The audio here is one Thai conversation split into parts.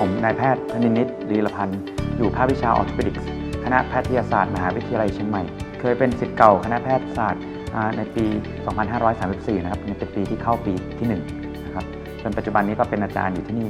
ผมนายแพทย์ธนินิตลีลพันธ์อยู่ภาควิชาออร์โ p ปดิกส์คณะแพทยศาสตร์มหาวิทยาลัยเชียงใหม่ เคยเป็นศิษย์เก่าคณะแพทยศาสตร์ในปี 2534 นะครับนี่เป็นปีที่เข้าปีที่1นะครับจนปัจจุบันนี้ก็เป็นอาจารย์อยู่ที่นี่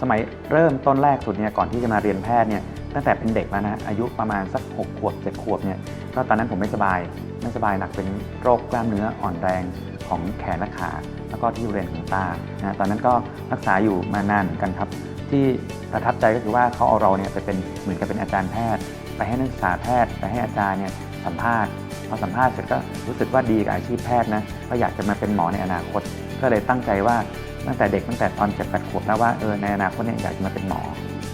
สมัยเริ่มต้นแรกสุดเนี่ยก่อนที่จะมาเรียนแพทย์เนี่ยตั้งแต่เป็นเด็กแล้วนะอายุประมาณสัก 6 ขวบ 7 ขวบเนี่ยก็ตอนนั้นผมไม่สบายไม่สบายหนักเป็นโรคกล้ามเนื้ออ่อนแรง ของแขนและขา แล้วก็ที่บริเวณของตานะตอนนั้นก็รักษาอยู่มานานกันครับ ที่ประทับใจก็คือว่าเขาเอาเราเนี่ยไปเป็นเหมือนกับเป็นอาจารย์แพทย์ ไปให้นักศึกษาแพทย์ไปให้อาจารย์เนี่ยสัมภาษณ์พอสัมภาษณ์เสร็จก็รู้สึกว่าดีกับอาชีพแพทย์นะก็อยากจะมาเป็นหมอในอนาคต ก็เลยตั้งใจว่าตั้งแต่เด็กตั้งแต่ตอนเจ็ดแปดขวบแล้วว่าเออในอนาคตเนี่ยอยากจะมาเป็นหมอ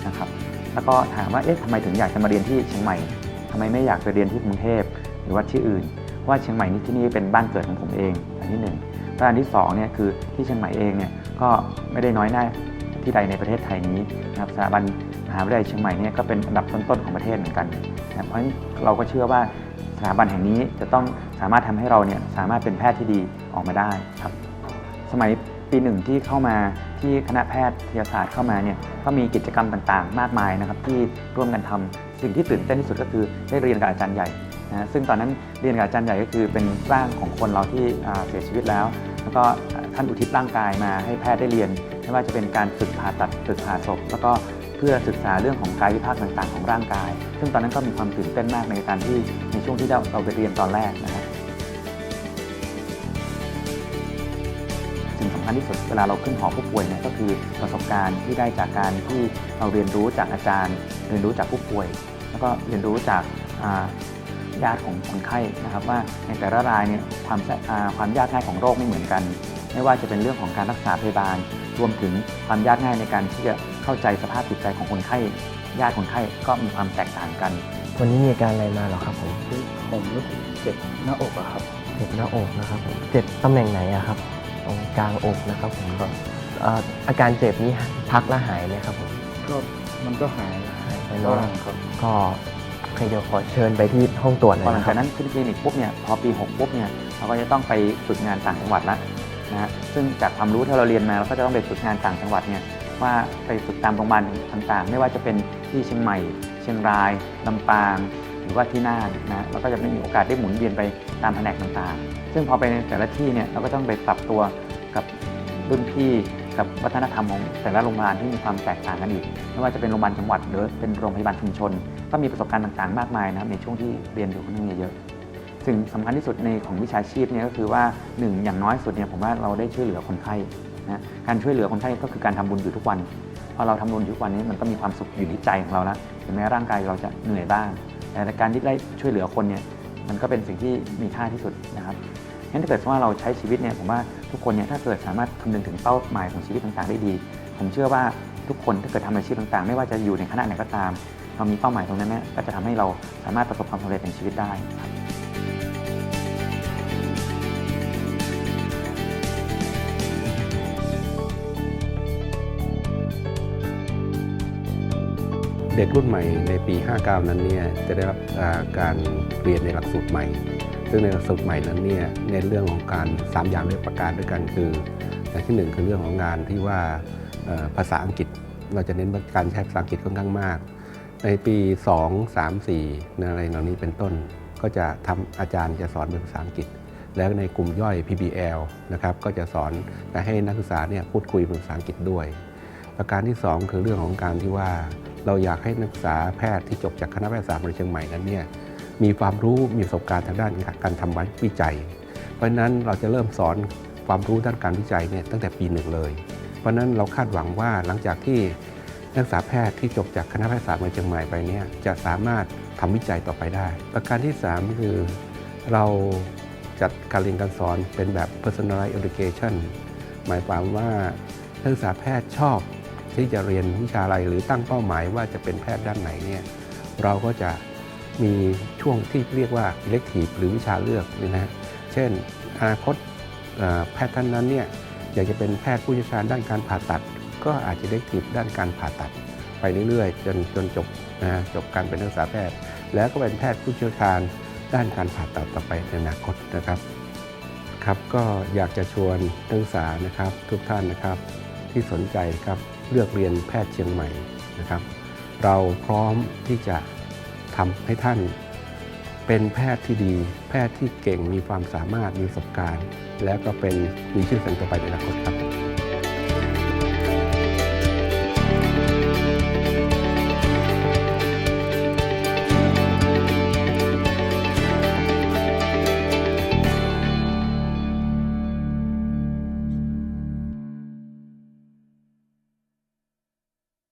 นะครับแล้วก็ถามว่าเอ๊ะทำไมถึงอยากจะมาเรียนที่เชียงใหม่ทำไมไม่อยากไปเรียนที่กรุงเทพหรือว่าที่อื่น ว่าเชียงใหม่นี่ที่นี่เป็นบ้านเกิดของผมเองอันที่หนึ่งและอันที่สองเนี่ยคือที่เชียงใหม่เองเนี่ยก็ไม่ได้น้อยหน้าที่ใดในประเทศไทยนี้นะครับสถาบันมหาวิทยาลัยเชียงใหม่เนี่ยก็เป็นอันดับต้นๆของประเทศเหมือนกันนะเพราะฉะนั้นเราก็เชื่อว่าสถาบันแห่งนี้จะต้องสามารถทำให้เราเนี่ยสามารถเป็นแพทย์ที่ดีออกมาได้ครับ สมัยปีหนึ่งที่เข้ามาที่คณะแพทยศาสตร์เข้ามาเนี่ยก็มีกิจกรรมต่างๆ มากมายนะครับที่ร่วมกันทำสิ่งที่ตื่นเต้นที่สุดก็คือได้เรียนกับอาจารย์ใหญ่ นะซึ่งตอนนั้นเรียนกับอาจารย์ใหญ่ก็คือเป็นร่างของคนเราที่เสียชีวิตแล้ว แล้วก็ท่านอุทิศร่างกายมาให้แพทย์ได้เรียน ไม่ว่าจะเป็นการฝึกผ่าตัดฝึกผ่าศพ แล้วก็เพื่อศึกษาเรื่องของกายวิภาคต่างๆ ของร่างกาย ซึ่งตอนนั้นก็มีความตื่นเต้นมากในการที่ในช่วงที่เราไปเรียนตอนแรกนะครับสิ่งสำคัญที่สุดเวลาเราขึ้นหอผู้ป่วยเนี่ยก็คือประสบการณ์ที่ได้จากการที่เราเรียนรู้จากอาจารย์ เรียนรู้จากผู้ป่วย แล้วก็เรียนรู้จาก ญาติของคนไข้นะครับ ว่าในแต่ละรายเนี่ยความแสอ่าความยากง่ายของโรคไม่เหมือนกัน ไม่ว่าจะเป็นเรื่องของการรักษาพยาบาล รวมถึงความยากง่ายในการที่จะเข้าใจสภาพจิตใจของคนไข้ญาติคนไข้ก็มีความแตกต่างกัน วันนี้มีอาการอะไรมาเหรอครับผมผมรู้สึกเจ็บหน้าอกอะครับเจ็บหน้าอกนะครับผมเจ็บตำแหน่งไหนอะครับตรงกลางอกนะครับผมครับเอ่ออาการเจ็บนี้พักแล้วหายไหมครับผมก็มันก็หายหายไปบ้าเนาะงครับก็โอ เคเดี๋ยวขอเชิญไปที่ห้องตรวจเลพอยหลังนะคจารักบนั้นขึ้นคลินิกปุ๊บเนี่ยพอปี6ปุ๊บเนี่ยเราก็จะต้องไปฝึกงานต่างจังหวัดล้วนะฮะซึ่งจากความรู้ที่เราเรียนมาเราก็จะต้องไปฝึกงานต่างจังหวัดเนี่ยว่าไปฝึกตามโรงพยาบาลต่างๆ ไม่ว่าจะเป็นที่เชียงใหม่ เชียงรายลำปาง หรือว่าที่น่านนะเราก็จะไม่มีโอกาสได้หมุนเวียนไปตามแผนกต่างๆ ซึ่งพอไปในแต่ละที่เนี่ยเราก็ต้องไปปรับตัวกับรุ่นพี่ กับวัฒนธรรมของแต่ละโรงพยาบาลที่มีความแตกต่างกันอีก ไม่ว่าจะเป็นโรงพยาบาลจังหวัดหรือเป็นโรงพยาบาลชุมชน ก็มีประสบการณ์ต่างๆ มากมายนะครับในช่วงที่เรียนอยู่ค่อนข้างเยอะสิ่งสำคัญที่สุดในของวิชาชีพเนี่ยก็คือว่าหนึ่งอย่างน้อยสุดเนี่ยผมว่าเราได้ช่วยเหลือคนไข้นะการช่วยเหลือคนไข้ก็คือการทำบุญอยู่ทุกวันพอเราทำบุญอยู่ทุกวันนี้มันก็มีความสุขอยู่ที่ใจของเราแล้วถึงแม้ร่างกายเราจะเหนื่อยบ้าง แต่การที่ได้ช่วยเหลือคนเนี่ยมันก็เป็นสิ่งที่มีค่าที่สุดนะครับ งั้นถ้าเกิดว่าเราใช้ชีวิตเนี่ยผมว่าทุกคนเนี่ยถ้าเกิดสามารถคำนึงถึงเป้าหมายของชีวิตต่างๆ ได้ดี ผมเชื่อว่าทุกคนถ้าเกิดทำอาชีพต่างๆ ไม่ว่าจะอยู่ในคณะไหนก็ตาม เรามีเป้าหมายตรงนั้นเนี่ยก็จะทำให้เราสามารถประสบความสำเร็จในชีวิตได้ครับเด็กรุ่นใหม่ในปี 59 นั้นเนี่ยจะได้รับการเรียนในหลักสูตรใหม่ ซึ่งในหลักสูตรใหม่นั้นเนี่ยในเรื่องของการ 3 อย่างด้วยประการด้วยกันคือ อย่างที่หนึ่งคือเรื่องของงานที่ว่าภาษาอังกฤษเราจะเน้นการใช้ภาษาอังกฤษค่อนข้างมาก ในปี 2 3 4อะไรเหล่านี้เป็นต้น ก็จะทำอาจารย์จะสอนเป็นภาษาอังกฤษ แล้วในกลุ่มย่อย PBL นะครับก็จะสอนแต่ให้นักศึกษาเนี่ยพูดคุยเป็นภาษาอังกฤษด้วย ประการที่ 2 คือเรื่องของการที่ว่าเราอยากให้นักศึกษาแพทย์ที่จบจากคณะแพทยศาสตร์มหาวิทยาลัยเชียงใหม่นั้นเนี่ย มีความรู้มีประสบการณ์ทางด้านการทำวิจัย เพราะนั้นเราจะเริ่มสอนความรู้ด้านการวิจัยเนี่ยตั้งแต่ปีหนึ่งเลย เพราะนั้นเราคาดหวังว่าหลังจากที่นักศึกษาแพทย์ที่จบจากคณะแพทยศาสตร์มหาวิทยาลัยเชียงใหม่ไปเนี่ยจะสามารถทำวิจัยต่อไปได้ ประการที่ 3 คือเราจัดการเรียนการสอนเป็นแบบ personalized education หมายความว่านักศึกษาแพทย์ชอบที่จะเรียนวิชาอะไรหรือตั้งเป้าหมายว่าจะเป็นแพทย์ด้านไหนเนี่ยเราก็จะ มีช่วงที่เรียกว่า elective หรือวิชาเลือกนี่นะฮะเช่นอนาคตแพทย์ท่านนั้นเนี่ยอยากจะเป็นแพทย์ผู้เชี่ยวชาญด้านการผ่าตัด ก็อาจจะ elective ด้านการผ่าตัด ไปเรื่อยๆ จนจนจบนะฮะจบการเป็นนักศึกษาแพทย์ แล้วก็เป็นแพทย์ผู้เชี่ยวชาญด้านการผ่าตัดต่อไปในอนาคตนะครับครับก็อยากจะชวนนักศึกษานะครับทุกท่านนะครับที่สนใจครับเลือกเรียนแพทย์เชียงใหม่นะครับ เราพร้อมที่จะ ทำให้ท่านเป็นแพทย์ที่ดี แพทย์ที่เก่งมีความสามารถมีประสบการณ์ และก็เป็นมีชื่อเสียงต่อไปในอนาคตครับ